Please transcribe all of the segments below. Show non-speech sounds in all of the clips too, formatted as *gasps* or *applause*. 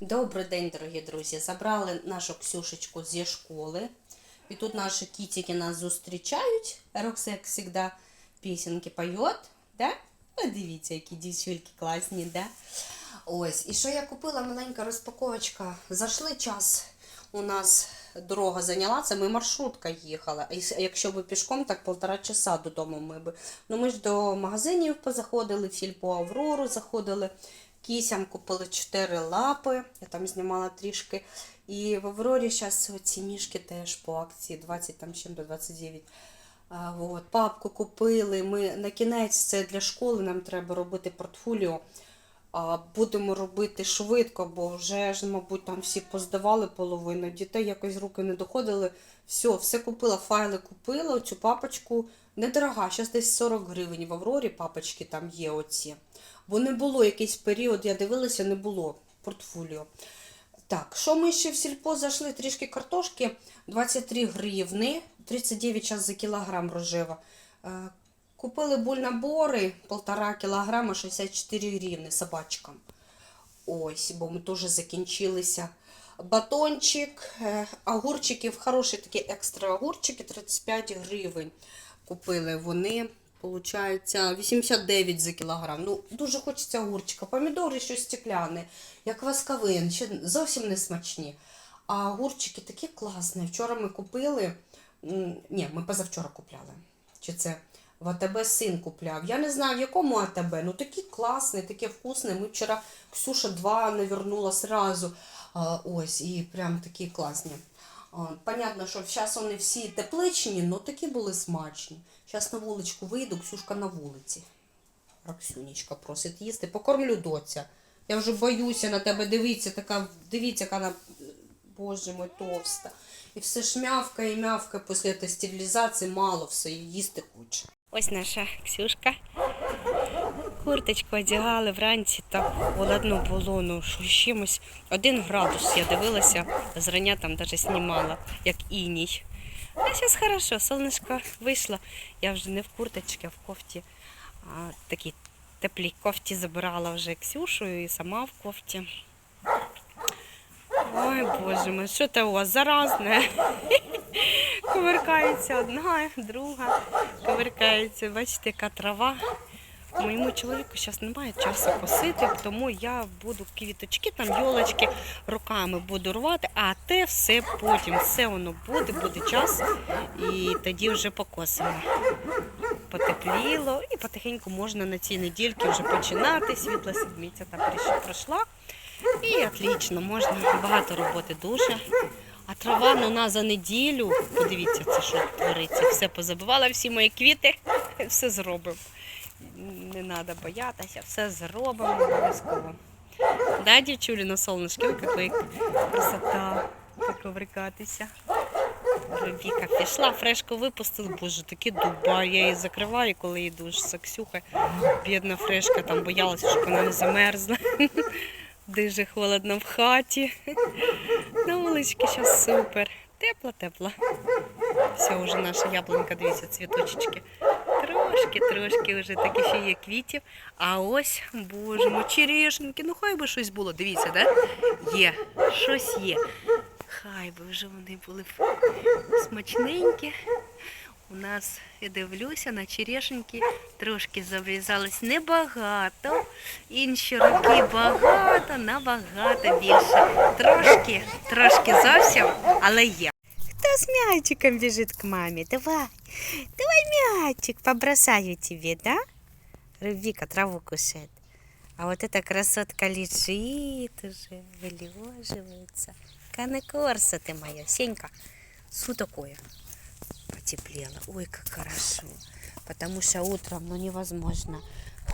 Добрий день, дорогі друзі. Забрали нашу Ксюшечку зі школи. І тут наші кітики нас зустрічають. Рокс, як завжди, пісеньки поет. Да? О, дивіться, які дівчульки класні, да? Ось. І що я купила? Маленька розпаковочка. Зайшли час. У нас дорога зайняла, це ми маршрутка їхала. Якщо б пішком, так полтора часа додому ми би. Ну ми ж до магазинів позаходили, в сільпо Аврору заходили. Кісям купили 4 лапи, я там знімала трішки. І в Аврорі зараз ці мішки теж по акції 20 там чим до 29. А, от, папку купили. Ми на кінець це для школи нам треба робити портфоліо. Будемо робити швидко, бо вже ж, мабуть, там всі поздавали половину. Дітей якось руки не доходили. Все, все купила, файли купила, цю папочку недорога, зараз десь 40 гривень в Аврорі папочки там є оці. Бо не було якийсь період, я дивилася, не було портфоліо. Так, що ми ще в сільпо зайшли? Трішки картошки, 23 гривни, 39 час за кілограм рожева. Е, Купили бульнабори, 1,5 кілограма, 64 гривни собачкам. Ось, бо ми теж закінчилися. Батончик, е, огурчиків, хороші такі екстра огурчики, 35 гривень. Купили вони, получається, 89 за кілограм. Ну, дуже хочеться огурчика. Помідори щось стекляне, як васковин, ще зовсім не смачні. А огурчики такі класні. Вчора ми купили. Ні, ми позавчора купляли. Чи це в АТБ син купляв. Я не знаю, в якому АТБ, ну такі класні, такі вкусні. Ми вчора Ксюша два навернула сразу. Ось, і прям такі класні. А, понятно, що зараз вони всі тепличні, але такі були смачні. Зараз на вуличку вийду, Ксюшка на вулиці. Раксюнічка просить їсти. Покормлю доця. Я вже боюся на тебе дивитися, така, дивіться, яка вона, боже мой, товста. І все ж мявкає, мявкає після стерилізації, мало все, їсти хоче. Ось наша Ксюшка. Курточку одягали вранці, так холодно було, ну що чимось. Один градус я дивилася, зрання там навіть знімала, як іній. А зараз хорошо, сонечко вийшло. Я вже не в курточці, а в кофті. А, такі теплі кофті забирала вже Ксюшу і сама в кофті. Ой, боже мой, що це у вас заразне? Ковиркається одна, друга, ковиркається. Бачите, яка трава. Моєму чоловіку зараз немає часу косити, тому я буду квіточки, там йолочки руками буду рвати, а те все потім, все воно буде, буде час, і тоді вже покосимо. Потепліло і потихеньку можна на цій недільці вже починати. Світла седмиця там пройшла. І отлично, можна багато роботи дуже. А трава ну, на за неділю. Подивіться, це що твориться. Все позабивала, всі мої квіти, *laughs* все зробимо. Не треба боятися, все зробимо обов'язково. Да, дівчулі на ой, какой красота, поковрикатися. Віка пішла, фрешку випустили, боже, такі дуба. Я її закриваю, коли йду з Ксюхою. Бідна фрешка там боялася, щоб вона не замерзла. Дуже холодно в хаті. На вуличці зараз супер. Тепло, тепло. Все, вже наша яблунька, дивіться, цвіточечки. Трошки, трошки вже такі ще є квітів. А ось, боже мой, черешеньки, ну хай би щось було. Дивіться, да? Є, щось є. Хай би вже вони були смачненькі. У нас, я дивлюся, на черешеньки трошки заврізались небагато. Інші роки багато, набагато більше. Трошки, трошки зовсім, але є. Хто з м'ячиком біжить к мамі? Давай, давай м'ячик, побросаю тебе, да? Рубика траву кушает. А вот эта красотка лежит уже, вылеживается. Канекорса ты моя, Сенька. Су такое потеплело. Ой, как хорошо. Потому что утром, ну, невозможно.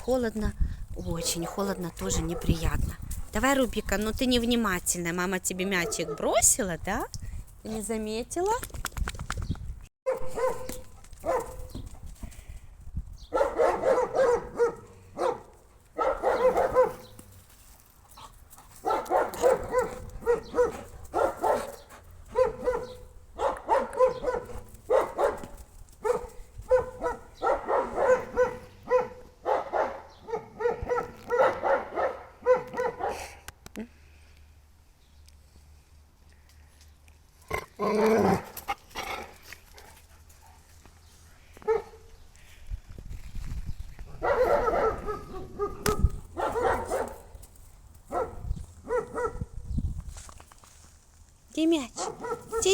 Холодно, очень холодно, тоже неприятно. Давай, Рубика, ну ты невнимательная. Мама тебе мячик бросила, да? Не заметила?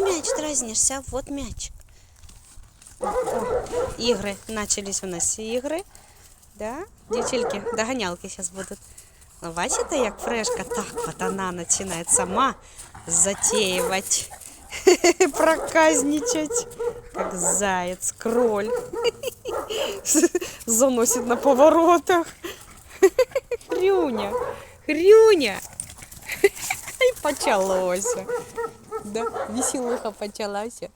Мяч дразнишься? Вот мяч. Игры. Начались у нас игры. Да? Девчонки, догонялки сейчас будут. Ну, бачите, як фрешка? Так, вот она начинает сама затеивать, *laughs* проказничать, как заяц, кроль. *laughs* Заносит на поворотах. *laughs* Хрюня, хрюня. І почалося. Да, веселуха почалася.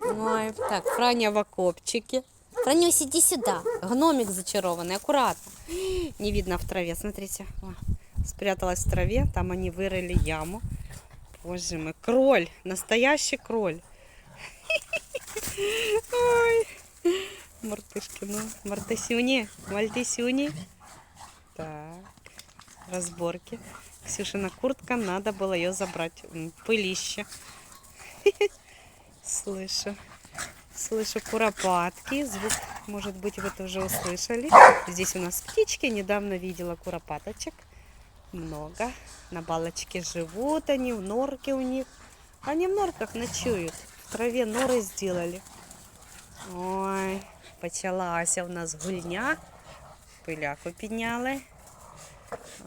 Ой, так, Франя в окопчике. Франюсь, иди сюда. Гномик зачарованный, аккуратно. *gasps* Не видно в траве, смотрите. О, спряталась в траве, там они вырыли яму. Боже мой, кроль, настоящий кроль. *laughs* Ой, мартышки, ну, мартысюни, мальтисюни. Так, разборки. Ксюшина куртка, надо было ее забрать. Пылище. *laughs* Слышу. Слышу куропатки. Звук, может быть, вы тоже услышали. Здесь у нас птички. Недавно видела куропаточек. Много. На балочке живут они, в норке у них. Они в норках ночуют. В траве норы сделали. Ой, почалася у нас гульня. Пиляку підняли.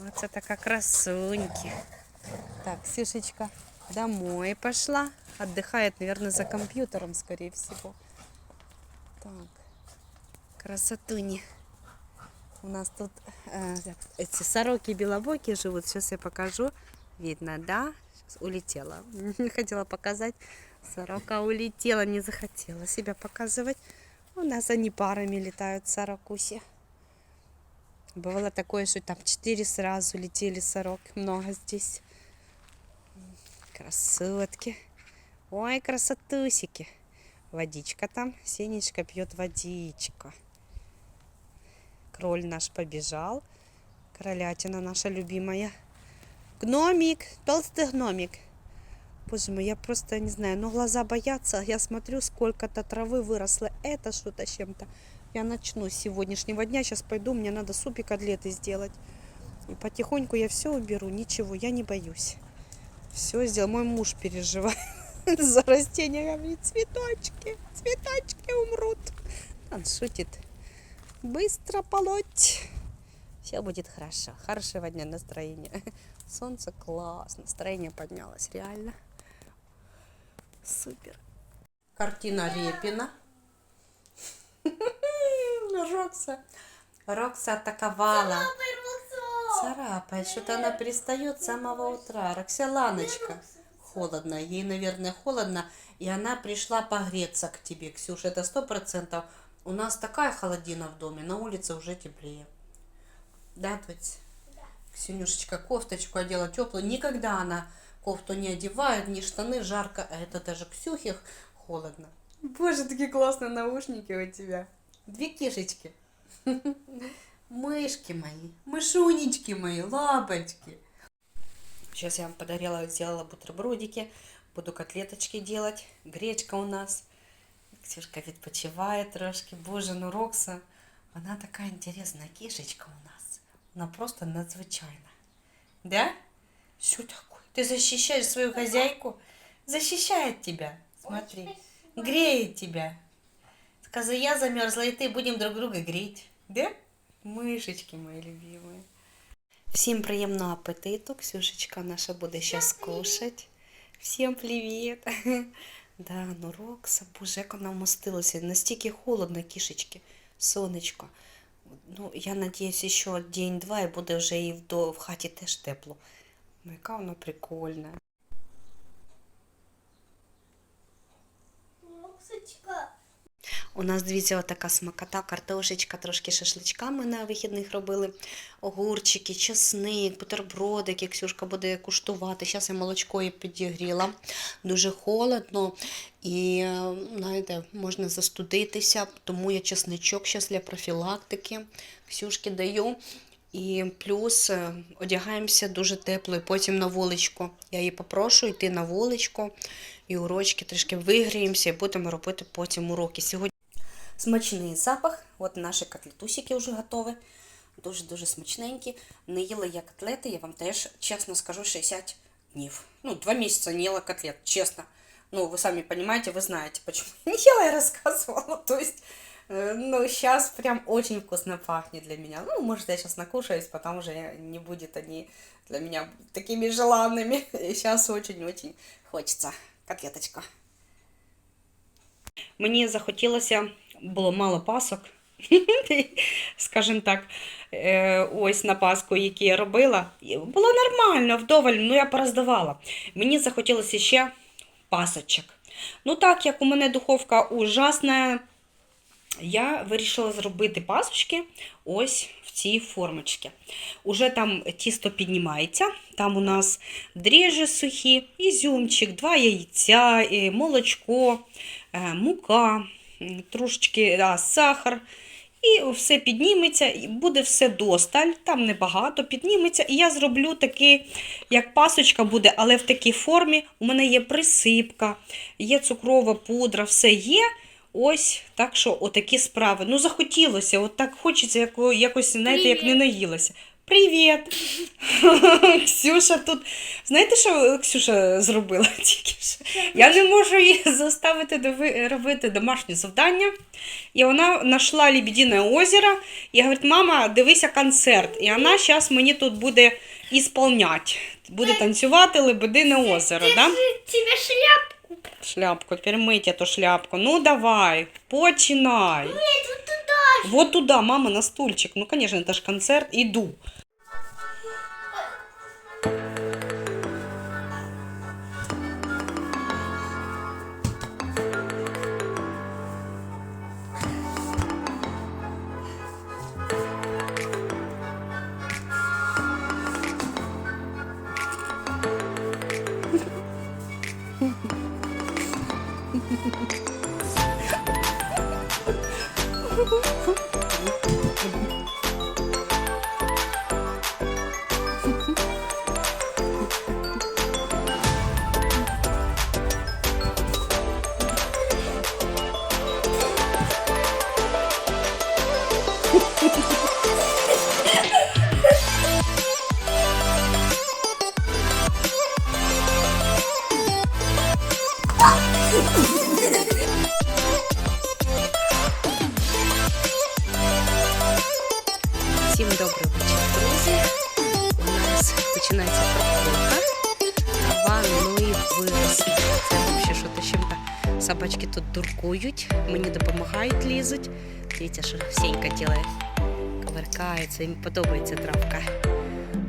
Оце така красуньки. Так, Сюшечка домой пошла. Отдыхает, наверное, за компьютером, скорее всего. Так, красотуни. У нас тут э, эти сороки белобоки живут. Сейчас я покажу. Видно, да? Сейчас улетела. *laughs* Хотела показать. Сорока улетела, не захотела себя показывать. У нас они парами летают, сорокуси. Бывало такое, что там четыре сразу летели сорок. Много здесь. Красотки. Ой, красотусики. Водичка там. Сенечка пьет водичка. Кроль наш побежал. Кролятина наша любимая. Гномик, толстый гномик. Боже мой, я просто не знаю, но глаза боятся. Я смотрю, сколько-то травы выросло. Это что-то чем-то. Я начну с сегодняшнего дня. Сейчас пойду, мне надо супик котлеты сделать. И потихоньку я все уберу. Ничего, я не боюсь. Все сделал. Мой муж переживает *laughs* за растения. Говорит, цветочки, цветочки умрут. Он шутит. Быстро полоть. Все будет хорошо. Хорошего дня настроения. *laughs* Солнце класс. Настроение поднялось. Реально. Супер. Картина Репина. *laughs* Рокса. Рокса атаковала. Царапает. Что-то она пристает с самого утра. Роксоланочка. Холодно. Ей, наверное, холодно. И она пришла погреться к тебе, Ксюша. Это сто процентов. У нас такая холодина в доме. На улице уже теплее. Да, Тоть? Ксюнюшечка кофточку одела теплую. Никогда она кофту не одевает, ни штаны жарко. А это даже Ксюхе холодно. Боже, такие классные наушники у тебя Две кишечки. Мышки мои, мышунечки мои, лапочки. Сейчас я вам подарила, сделала бутербродики. Буду котлеточки делать. Гречка у нас. Ксюшка відпочиває трошки. Боже, ну Рокса, вона така інтересна кішечка у нас. Вона просто надзвичайна. Да? Что такое? Ты защищаешь свою хозяйку? Защищает тебя. Смотри. Греет тебя. Сказа, я замерзла, и ты будем друг друга греть. Да? Мишечки мої любимі. Всім приємного апетиту. Ксюшечка наша буде зараз кушать. Всім привіт. *laughs* Да, ну Рокса, боже, як вона вмостилася. Настільки холодно, кішечки, сонечко. Ну, я надіюсь, ще день-два і буде вже і в, до- в хаті теж тепло. Ну, яка вона прикольна. У нас, дивіться, отака смакота, картошечка, трошки шашличка ми на вихідних робили. Огурчики, чесник, бутербродики. Ксюшка буде куштувати. Зараз я молочко її підігріла. Дуже холодно і, знаєте, можна застудитися, тому я чесничок зараз для профілактики. Ксюшки даю. І плюс е, одягаємося дуже тепло, і потім на вуличку. Я її попрошу йти на вуличку і урочки трішки вигріємося і будемо робити потім уроки. Сьогодні смачний запах. От наші котлетусики вже готові. Дуже-дуже смачненькі. Не їла я котлети, я вам теж чесно скажу 60 днів. Ну, два місяці не їла котлет, чесно. Ну, вы сами понимаете, вы знаете, почему не ела, я рассказывала. То есть, э, ну, сейчас прям очень вкусно пахнет для меня. Ну, может, я сейчас накушаюсь, потом уже не будет они для меня такими желанными. *laughs* И сейчас очень-очень хочется котлеточка. Мені захотілося, було мало пасок, *laughs* скажімо так, е, ось на паску, які я робила. Було нормально, вдоволь, ну я пороздавала. Мені захотілося ще пасочок. Ну так як у мене духовка ужасна, я вирішила зробити пасочки ось в цій формочці. Уже там тісто піднімається, там у нас дріжджі сухі, ізюмчик, два яйця, е, молочко, е, мука, трошечки а, сахар. І все підніметься, і буде все досталь, там небагато підніметься. І я зроблю такий, як пасочка буде, але в такій формі. У мене є присипка, є цукрова пудра, все є. Ось так що отакі справи. Ну, захотілося, от так хочеться, як, якось, знаєте, як не наїлося. Привіт! *laughs* Ксюша тут. Знаєте, що Ксюша зробила *laughs* тільки що? Я не можу її *laughs* заставити дови- робити домашнє завдання. І вона знайшла Лебедине озеро і говорить: мама, дивися концерт. І вона зараз мені тут буде ісполнять. Буде танцювати Лебедине озеро. Да? тебе шляпку. Шляпку, Теперь мыть эту шляпку. Ну давай, починай. Нет, вот туда. Вот туда, мама, на стульчик. Ну, конечно, это же концерт. Иду. Тут мені допомагають, лізуть. Дивіться, що всенька ділає. Коверкається, їм подобається травка.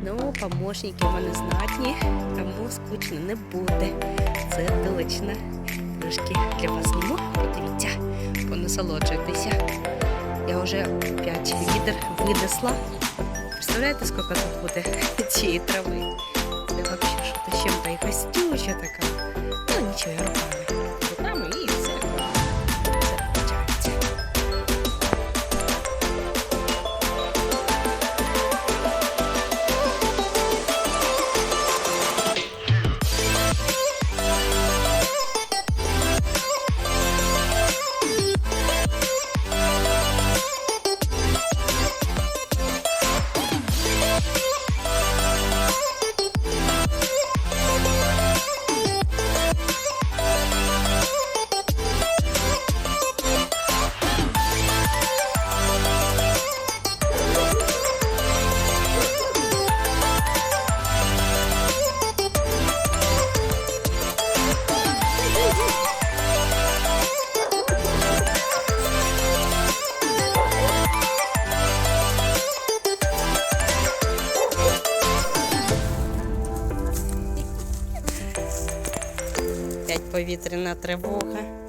Ну, помощники в мене знатні, тому скучно не буде. Це точно. Трошки для вас зніму. Подивіться, понасолоджуйтеся. Я вже 5 відер винесла. Представляєте, скільки тут буде *laughs* цієї трави? Це взагалі що-то чим-то і гостюча така. Ну нічого, я. Руками повітряна тривога.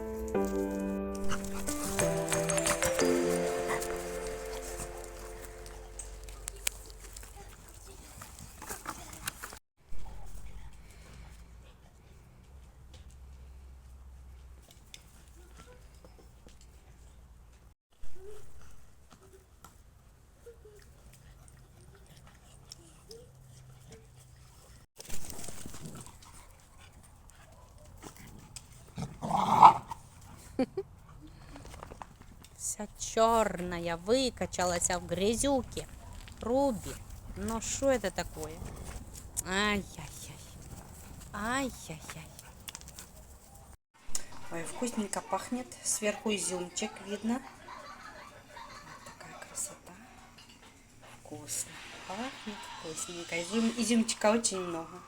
Вся черная, выкачалась в грязюке. Руби, ну что это такое? Ай-яй-яй. Ай-яй-яй. Ой, вкусненько пахнет. Сверху изюмчик видно. Вот такая красота. Вкусно. Пахнет вкусненько. Изюм, изюмчика очень много.